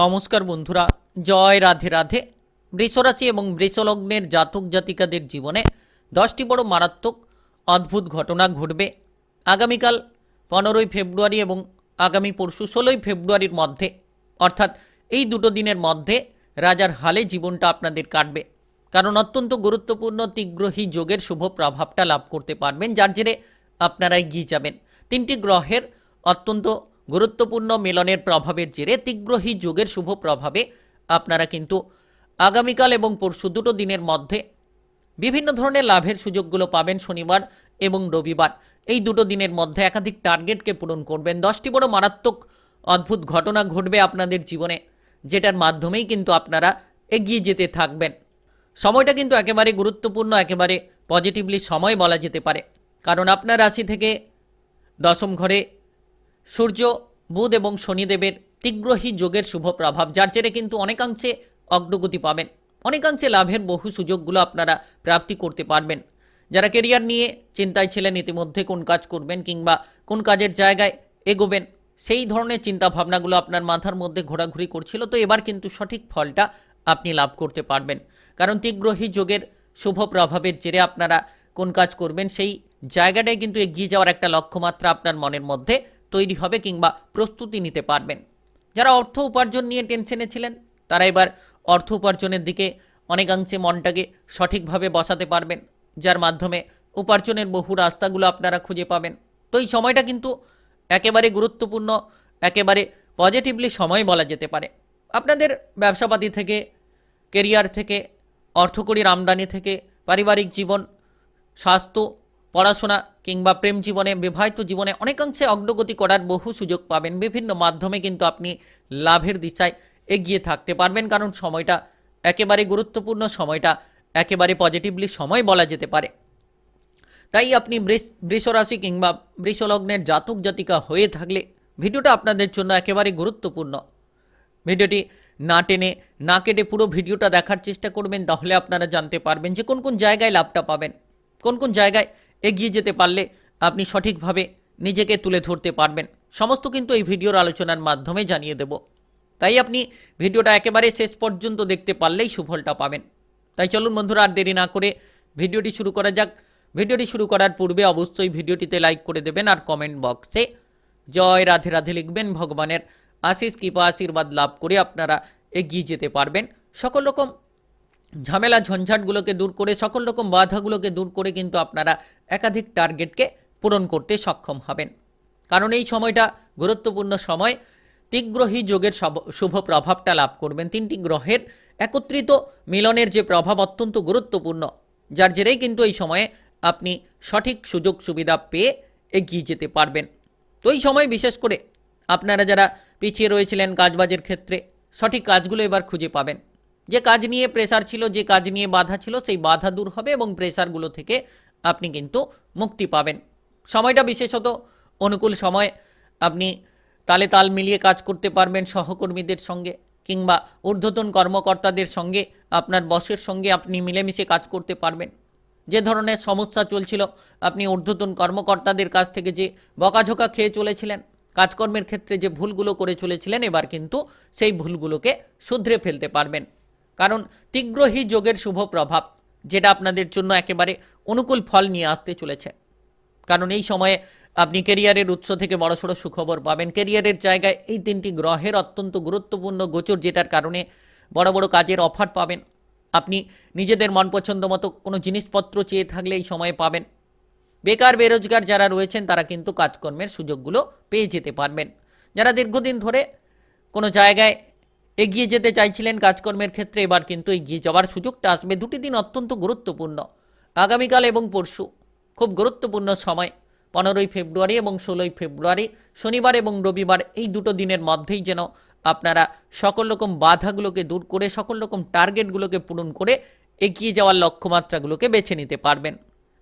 নমস্কার বন্ধুরা, জয় রাধে রাধে। বৃষরাশি এবং বৃষলগ্নের জাতক জাতিকাদের জীবনে দশটি বড় মারাত্মক অদ্ভুত ঘটনা ঘটবে। আগামীকাল পনেরোই ফেব্রুয়ারি এবং আগামী পরশু ষোলোই ফেব্রুয়ারির মধ্যে, অর্থাৎ এই দুটো দিনের মধ্যে রাজার হালে জীবনটা আপনাদের কাটবে। কারণ অত্যন্ত গুরুত্বপূর্ণ তিগ্রহী যোগের শুভ প্রভাবটা লাভ করতে পারবেন, যার জেরে আপনারা এগিয়ে যাবেন। তিনটি গ্রহের অত্যন্ত গুরুত্বপূর্ণ মিলনের প্রভাবের জেরে তিগ্রহী যোগের শুভ প্রভাবে আপনারা কিন্তু আগামীকাল এবং পরশু দুটো দিনের মধ্যে বিভিন্ন ধরনের লাভের সুযোগগুলো পাবেন শনিবার এবং রবিবার। এই দুটো দিনের মধ্যে একাধিক টার্গেটকে পূরণ করবেন। দশটি বড় মারাত্মক অদ্ভুত ঘটনা ঘটবে আপনাদের জীবনে, যেটার মাধ্যমেই কিন্তু আপনারা এগিয়ে যেতে থাকবেন। সময়টা কিন্তু একেবারে গুরুত্বপূর্ণ, একেবারে পজিটিভলি সময় বলা যেতে পারে। কারণ আপনার রাশি থেকে দশম ঘরে সূর্য, বুধ এবং শনিদেবের তীগ্রহী যোগের শুভ প্রভাব, যার জেরে কিন্তু অনেকাংশে অগ্রগতি পাবেন। অনেকাংশে লাভের বহু সুযোগগুলো আপনারা প্রাপ্তি করতে পারবেন। যারা কেরিয়ার নিয়ে চিন্তায় ছিলেন, ইতিমধ্যে কোন কাজ করবেন কিংবা কোন কাজের জায়গায় এগোবেন, সেই ধরনের চিন্তা ভাবনাগুলো আপনার মাথার মধ্যে ঘোরাঘুরি করছিল, তো এবার কিন্তু সঠিক ফলটা আপনি লাভ করতে পারবেন। কারণ তীগ্রহী যোগের শুভ প্রভাবের জেরে আপনারা কোন কাজ করবেন, সেই জায়গাটায় কিন্তু এগিয়ে যাওয়ার একটা লক্ষ্যমাত্রা আপনার মনের মধ্যে তৈরি হবে কিংবা প্রস্তুতি নিতে পারবেন। যারা অর্থ উপার্জন নিয়ে টেনশনে ছিলেন, তারা এবার অর্থ উপার্জনের দিকে অনেকাংশে মনটাকে সঠিকভাবে বসাতে পারবেন, যার মাধ্যমে উপার্জনের বহু রাস্তাগুলো আপনারা খুঁজে পাবেন। তো এই সময়টা কিন্তু একেবারে গুরুত্বপূর্ণ, একেবারে পজিটিভলি সময় বলা যেতে পারে। আপনাদের ব্যবসাপাতি থেকে কেরিয়ার থেকে অর্থকরীর আমদানি থেকে, পারিবারিক জীবন, স্বাস্থ্য, পড়াশোনা কিংবা প্রেম জীবনে, বিবাহিত জীবনে অনেকাংশে অগ্রগতি করার বহু সুযোগ পাবেন। বিভিন্ন মাধ্যমে কিন্তু আপনি লাভের দিশায় এগিয়ে থাকতে পারবেন, কারণ সময়টা একেবারে গুরুত্বপূর্ণ, সময়টা একেবারে পজিটিভলি সময় বলা যেতে পারে। তাই আপনি বৃষ, বৃষরাশি কিংবা বৃষলগ্নের জাতক জাতিকা হয়ে থাকলে ভিডিওটা আপনাদের জন্য একেবারে গুরুত্বপূর্ণ। ভিডিওটি না টেনে, না কেটে পুরো ভিডিওটা দেখার চেষ্টা করবেন, তাহলে আপনারা জানতে পারবেন যে কোন কোন জায়গায় লাভটা পাবেন, কোন কোন জায়গায় এগিয়ে যেতে পারলে আপনি সঠিকভাবে নিজেকে তুলে ধরতে পারবেন। সমস্ত কিন্তু এই ভিডিওর আলোচনার মাধ্যমে জানিয়ে দেব। তাই আপনি ভিডিওটা একেবারে শেষ পর্যন্ত দেখতে পারলেই সুফলটা পাবেন। তাই চলুন বন্ধুরা, আর দেরি না করে ভিডিওটি শুরু করা যাক। ভিডিওটি শুরু করার পূর্বে অবশ্যই ভিডিওটিতে লাইক করে দেবেন আর কমেন্ট বক্সে জয় রাধে রাধে লিখবেন। ভগবানের আশিস কৃপা, আশীর্বাদ লাভ করে আপনারা এগিয়ে যেতে পারবেন। সকল রকম ঝামেলা ঝঞ্ঝাটগুলোকে দূর করে, সকল রকম বাধাগুলোকে দূর করে কিন্তু আপনারা একাধিক টার্গেটকে পূরণ করতে সক্ষম হবেন। কারণ এই সময়টা গুরুত্বপূর্ণ সময়। তিগ্রহী যোগের শুভ প্রভাবটা লাভ করবেন। তিনটি গ্রহের একত্রিত মিলনের যে প্রভাব অত্যন্ত গুরুত্বপূর্ণ, যার জেরেই কিন্তু এই সময়ে আপনি সঠিক সুযোগ সুবিধা পেয়ে এগিয়ে যেতে পারবেন। তো এই সময় বিশেষ করে আপনারা যারা পিছিয়ে রয়েছিলেন কাজবাজের ক্ষেত্রে, সঠিক কাজগুলো এবার খুঁজে পাবেন। যে কাজ নিয়ে প্রেসার ছিল, যে কাজ নিয়ে বাধা ছিল, সেই বাধা দূর হবে এবং প্রেসারগুলো থেকে আপনি কিন্তু মুক্তি পাবেন। সময়টা বিশেষত অনুকূল সময়। আপনি তালে তাল মিলিয়ে কাজ করতে পারবেন সহকর্মীদের সঙ্গে কিংবা ঊর্ধ্বতন কর্মকর্তাদের সঙ্গে, আপনার বসের সঙ্গে আপনি মিলেমিশে কাজ করতে পারবেন। যে ধরনের সমস্যা চলছিল, আপনি ঊর্ধ্বতন কর্মকর্তাদের কাছ থেকে যে বকাঝোকা খেয়ে চলেছিলেন, কাজকর্মের ক্ষেত্রে যে ভুলগুলো করে চলেছিলেন, এবার কিন্তু সেই ভুলগুলোকে শুধরে ফেলতে পারবেন। কারণ তীগ্রহী যোগের শুভ প্রভাব, যেটা আপনাদের জন্য একেবারে অনুকূল ফল নিয়ে আসতে চলেছে। কারণ এই সময়ে আপনি কেরিয়ারের উৎস থেকে বড়সড় সুখবর পাবেন। কেরিয়ারের জায়গায় এই তিনটি গ্রহের অত্যন্ত গুরুত্বপূর্ণ গোচর, যেটার কারণে বড় বড় কাজের অফার পাবেন। আপনি নিজেদের মন পছন্দ মতো কোনো জিনিসপত্র চেয়ে থাকলে এই সময়ে পাবেন। বেকার বেরোজগার যারা রয়েছেন, তারা কিন্তু কাজকর্মের সুযোগগুলো পেয়ে যেতে পারবেন। যারা দীর্ঘদিন ধরে কোনো জায়গায় এগিয়ে যেতে চাইছিলেন কাজকর্মের ক্ষেত্রে, এবার কিন্তু এগিয়ে যাওয়ার সুযোগটা আসবে। দুটি দিন অত্যন্ত গুরুত্বপূর্ণ, আগামীকাল এবং পরশু। খুব গুরুত্বপূর্ণ সময়, পনেরোই ফেব্রুয়ারি এবং ষোলোই ফেব্রুয়ারি, শনিবার এবং রবিবার, এই দুটো দিনের মধ্যেই যেন আপনারা সকল রকম বাধাগুলোকে দূর করে, সকল রকম টার্গেটগুলোকে পূরণ করে এগিয়ে যাওয়ার লক্ষ্যমাত্রাগুলোকে বেছে নিতে পারবেন।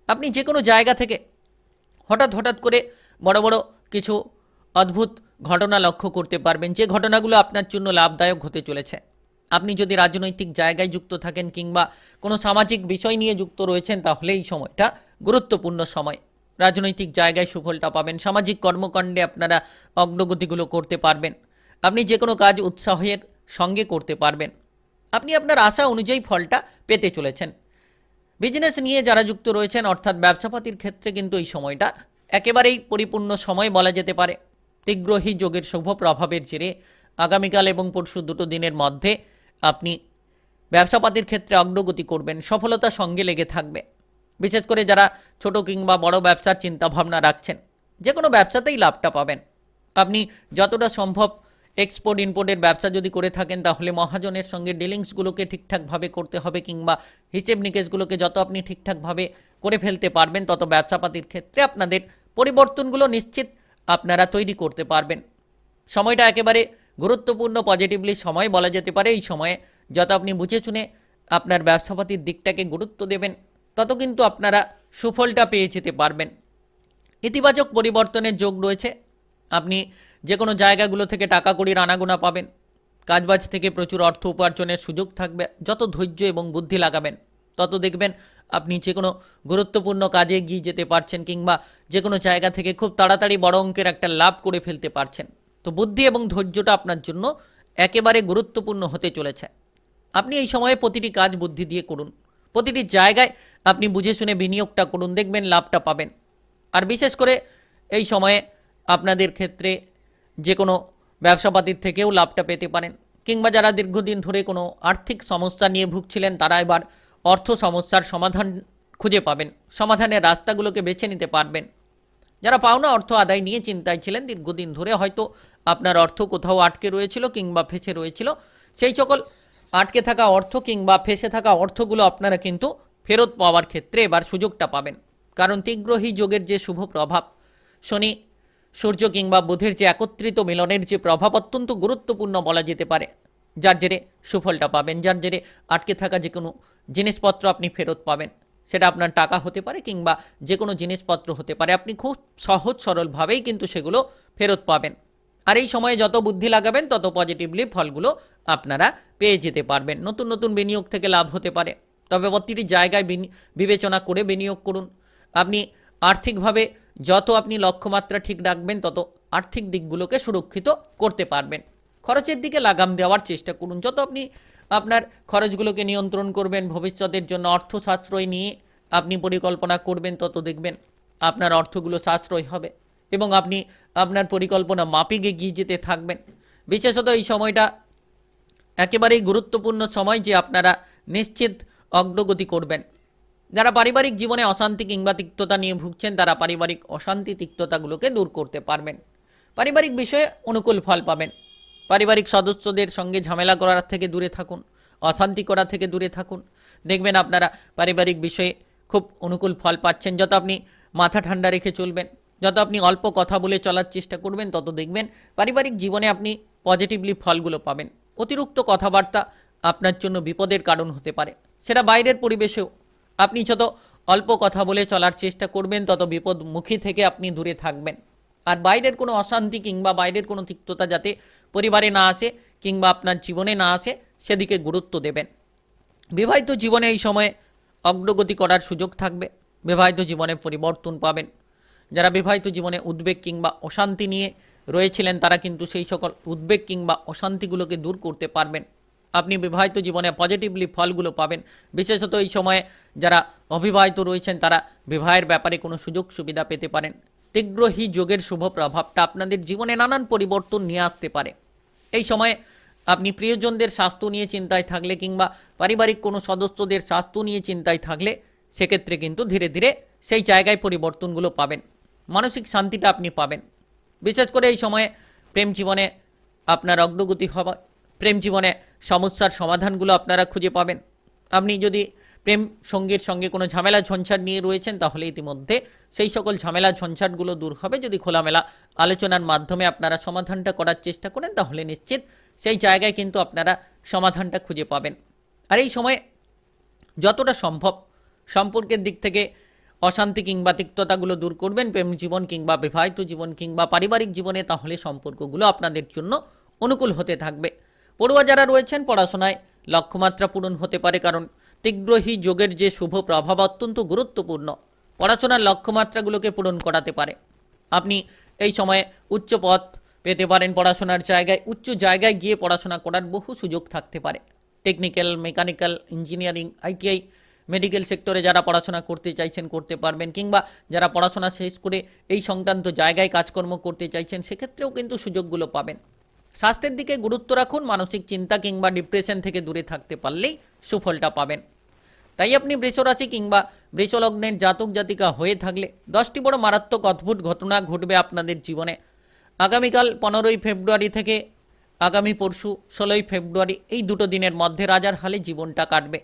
আপনি যে কোনো জায়গা থেকে হঠাৎ হঠাৎ করে বড় বড় কিছু অদ্ভুত ঘটনা লক্ষ্য করতে পারবেন। যে ঘটনাগুলো আপনার জন্য লাভদায়ক হতে চলেছে। আপনি যদি রাজনৈতিক জায়গায় যুক্ত থাকেন কিংবা কোনো সামাজিক বিষয় নিয়ে যুক্ত রয়েছেন, তাহলে এই সময়টা গুরুত্বপূর্ণ সময়। রাজনৈতিক জায়গায় সুফলটা পাবেন। সামাজিক কর্মকাণ্ডে আপনারা অগ্রগতিগুলো করতে পারবেন। আপনি যে কোনো কাজ উৎসাহের সঙ্গে করতে পারবেন। আপনি আপনার আশা অনুযায়ী ফলটা পেতে চলেছেন। বিজনেস নিয়ে যারা যুক্ত রয়েছেন, অর্থাৎ ব্যবসাপাতির ক্ষেত্রে কিন্তু এই সময়টা একেবারেই পরিপূর্ণ সময় বলা যেতে পারে। তীগ্রহী যোগের শুভ প্রভাবের জেরে আগামীকাল এবং পরশু দুটো দিনের মধ্যে আপনি ব্যবসাপাতির ক্ষেত্রে অগ্রগতি করবেন, সফলতা সঙ্গে লেগে থাকবে। বিশেষ করে যারা ছোট কিংবা বড় ব্যবসার চিন্তাভাবনা রাখছেন যে কোনো ব্যবসাতেই লাভটা পাবেন। আপনি যতটা সম্ভব এক্সপোর্ট ইম্পোর্টের ব্যবসা যদি করে থাকেন, তাহলে মহাজনের সঙ্গে ডিলিংসগুলোকে ঠিকঠাকভাবে করতে হবে কিংবা হিসেব নিকেশগুলোকে যত আপনি ঠিকঠাকভাবে করে ফেলতে পারবেন, তত ব্যবসাপাতির ক্ষেত্রে আপনাদের পরিবর্তনগুলো নিশ্চিত আপনারা তৈরি করতে পারবেন। সময়টা একেবারে গুরুত্বপূর্ণ পজিটিভলি সময় বলা যেতে পারে। এই সময়ে যত আপনি বুঝে শুনে আপনার ব্যবসাপাতির দিকটাকে গুরুত্ব দেবেন, তত কিন্তু আপনারা সুফলটা পেয়ে যেতে পারবেন। ইতিবাচক পরিবর্তনের যোগ রয়েছে। আপনি যে কোনো জায়গাগুলো থেকে টাকা কড়ির আনাগোনা পাবেন। কাজবাজ থেকে প্রচুর অর্থ উপার্জনের সুযোগ থাকবে। যত ধৈর্য এবং বুদ্ধি লাগাবেন তত দেখবেন আপনি যে কোনো গুরুত্বপূর্ণ কাজে এগিয়ে যেতে পারছেন কিংবা যে কোনো জায়গা থেকে খুব তাড়াতাড়ি বড় অঙ্কের একটা লাভ করে ফেলতে পারছেন। তো বুদ্ধি এবং ধৈর্যটা আপনার জন্য একেবারে গুরুত্বপূর্ণ হতে চলেছে। আপনি এই সময়ে প্রতিটি কাজ বুদ্ধি দিয়ে করুন। প্রতিটি জায়গায় আপনি বুঝে শুনে বিনিয়োগটা করুন, দেখবেন লাভটা পাবেন। আর বিশেষ করে এই সময়ে আপনাদের ক্ষেত্রে যে কোনো ব্যবসাপাতির থেকেও লাভটা পেতে পারেন। কিংবা যারা দীর্ঘদিন ধরে কোনো আর্থিক সমস্যা নিয়ে ভুগছিলেন, তারা এবার অর্থ সমস্যার সমাধান খুঁজে পাবেন। সমাধানের রাস্তাগুলোকে বেছে নিতে পারবেন। যারা পাওনা অর্থ আদায় নিয়ে চিন্তায় ছিলেন, দীর্ঘদিন ধরে হয়তো আপনার অর্থ কোথাও আটকে রয়েছিল কিংবা ফেসে রয়েছিল, সেই সকল আটকে থাকা অর্থ কিংবা ফেসে থাকা অর্থগুলো আপনারা কিন্তু ফেরত পাওয়ার ক্ষেত্রে এবার সুযোগটা পাবেন। কারণ তীগ্রহী যোগের যে শুভ প্রভাব, শনি, সূর্য কিংবা বুধের যে একত্রিত মিলনের যে প্রভাব অত্যন্ত গুরুত্বপূর্ণ বলা যেতে পারে। যার জেরে সুফলটা পাবেন, যার জেরে আটকে থাকা যে কোনো জিনিসপত্র আপনি ফেরত পাবেন। সেটা আপনার টাকা হতে পারে কিংবা যে কোনো জিনিসপত্র হতে পারে। আপনি খুব সহজ সরলভাবেই কিন্তু সেগুলো ফেরত পাবেন। আর এই সময়ে যত বুদ্ধি লাগাবেন, তত পজিটিভলি ফলগুলো আপনারা পেয়ে যেতে পারবেন। নতুন নতুন বিনিয়োগ থেকে লাভ হতে পারে। তবে প্রতিটি জায়গায় বিবেচনা করে বিনিয়োগ করুন। আপনি আর্থিকভাবে যত আপনি লক্ষ্যমাত্রা ঠিক রাখবেন, তত আর্থিক দিকগুলোকে সুরক্ষিত করতে পারবেন। খরচের দিকে লাগাম দেওয়ার চেষ্টা করুন। যত আপনি আপনার খরচগুলোকে নিয়ন্ত্রণ করবেন, ভবিষ্যতের জন্য অর্থ সাশ্রয় নিয়ে আপনি পরিকল্পনা করবেন, তত দেখবেন আপনার অর্থগুলো সাশ্রয় হবে এবং আপনি আপনার পরিকল্পনা মাপিক এগিয়ে যেতে থাকবেন। বিশেষত এই সময়টা একেবারেই গুরুত্বপূর্ণ সময় যে আপনারা নিশ্চিত অগ্রগতি করবেন। যারা পারিবারিক জীবনে অশান্তি কিংবা তিক্ততা নিয়ে ভুগছেন, তারা পারিবারিক অশান্তি তিক্ততাগুলোকে দূর করতে পারবেন। পারিবারিক বিষয়ে অনুকূল ফল পাবেন। পারিবারিক সদস্যদের সঙ্গে ঝামেলা করার থেকে দূরে থাকুন, অশান্তি করা থেকে দূরে থাকুন। দেখবেন আপনারা পারিবারিক বিষয়ে খুব অনুকূল ফল পাচ্ছেন। যত আপনি মাথা ঠান্ডা রেখে চলবেন, যত আপনি অল্প কথা বলে চলার চেষ্টা করবেন, তত দেখবেন পারিবারিক জীবনে আপনি পজিটিভলি ফলগুলো পাবেন। অতিরিক্ত কথাবার্তা আপনার জন্য বিপদের কারণ হতে পারে। সেটা বাইরের পরিবেশেও। আপনি যত অল্প কথা বলে চলার চেষ্টা করবেন, তত বিপদমুখী থেকে আপনি দূরে থাকবেন। আর বাইরের কোনো অশান্তি কিংবা বাইরের কোনো তিক্ততা যাতে পরিবারে না আসে কিংবা আপনার জীবনে না আসে, সেদিকে গুরুত্ব দেবেন। বিবাহিত জীবনে এই সময়ে অগ্রগতি করার সুযোগ থাকবে। বিবাহিত জীবনে পরিবর্তন পাবেন। যারা বিবাহিত জীবনে উদ্বেগ কিংবা অশান্তি নিয়ে রয়েছিলেন, তারা কিন্তু সেই সকল উদ্বেগ কিংবা অশান্তিগুলোকে দূর করতে পারবেন। আপনি বিবাহিত জীবনে পজিটিভলি ফলগুলো পাবেন। বিশেষত এই সময়ে যারা অবিবাহিত রয়েছেন, তারা বিবাহের ব্যাপারে কোনো সুযোগ সুবিধা পেতে পারেন। তীগ্রহী যোগের শুভ প্রভাবটা আপনাদের জীবনে নানান পরিবর্তন নিয়ে আসতে পারে। এই সময়ে আপনি প্রিয়জনদের স্বাস্থ্য নিয়ে চিন্তায় থাকলে কিংবা পারিবারিক কোনো সদস্যদের স্বাস্থ্য নিয়ে চিন্তায় থাকলে সেক্ষেত্রে কিন্তু ধীরে ধীরে সেই জায়গায় পরিবর্তনগুলো পাবেন। মানসিক শান্তিটা আপনি পাবেন। বিশেষ করে এই সময়ে প্রেম জীবনে আপনার অগ্রগতি হওয়া, প্রেম জীবনে সমস্যার সমাধানগুলো আপনারা খুঁজে পাবেন। আপনি যদি প্রেম সঙ্গীর সঙ্গে কোনো ঝামেলা, ঝঞ্ঝাট নিয়ে রয়েছেন, তাহলে ইতিমধ্যে সেই সকল ঝামেলা, ঝঞ্ঝাটগুলো দূর হবে। যদি খোলামেলা আলোচনার মাধ্যমে আপনারা সমাধানটা করার চেষ্টা করেন, তাহলে নিশ্চিত সেই জায়গায় কিন্তু আপনারা সমাধানটা খুঁজে পাবেন। আর এই সময়ে যতটা সম্ভব সম্পর্কের দিক থেকে অশান্তি কিংবা তিক্ততাগুলো দূর করবেন, প্রেম জীবন কিংবা বিবাহিত জীবন কিংবা পারিবারিক জীবনে, তাহলে সম্পর্কগুলো আপনাদের জন্য অনুকূল হতে থাকবে। পড়ুয়া যারা রয়েছেন, পড়াশোনায় লক্ষ্যমাত্রা পূরণ হতে পারে, কারণ তীগ্রহী যোগের যে শুভ প্রভাব অত্যন্ত গুরুত্বপূর্ণ। পড়াশোনার লক্ষ্যমাত্রাগুলোকে পূরণ করাতে পারে। আপনি এই সময়ে উচ্চ পথ পেতে পারেন পড়াশোনার জায়গায়। উচ্চ জায়গায় গিয়ে পড়াশোনা করার বহু সুযোগ থাকতে পারে। Technical, mechanical, engineering, ITI, medical সেক্টরে যারা পড়াশোনা করতে চাইছেন, করতে পারবেন। কিংবা যারা পড়াশোনা শেষ করে এই সংক্রান্ত জায়গায় কাজকর্ম করতে চাইছেন, সেক্ষেত্রেও কিন্তু সুযোগগুলো পাবেন। স্বাস্থ্যের দিকে গুরুত্ব রাখুন, মানসিক চিন্তা কিংবা ডিপ্রেশন থেকে দূরে থাকতে পারলেই সুফলটা পাবেন। তাই আপনি বৃষরাশি কিংবা বৃষলগ্নের জাতক জাতিকা হয়ে থাকলে দশটি বড় মারাত্মক অদ্ভুত ঘটনা ঘটবে আপনাদের জীবনে। আগামীকাল পনেরোই ফেব্রুয়ারি থেকে আগামী পরশু ষোলোই ফেব্রুয়ারি এই দুটো দিনের মধ্যে রাজার হালে জীবনটা কাটবে।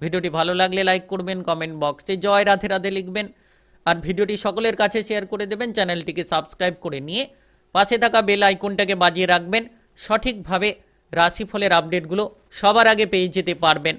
ভিডিওটি ভালো লাগলে লাইক করবেন, কমেন্ট বক্সে জয় রাধে রাধে লিখবেন। আর ভিডিওটি সকলের কাছে শেয়ার করে দেবেন, চ্যানেলটিকে সাবস্ক্রাইব করে নিয়ে পাশে থাকা বেল আইকনটাকে বাজিয়ে রাখবেন। সঠিকভাবে রাশিফলের আপডেটগুলো সবার আগে পেয়ে যেতে পারবেন।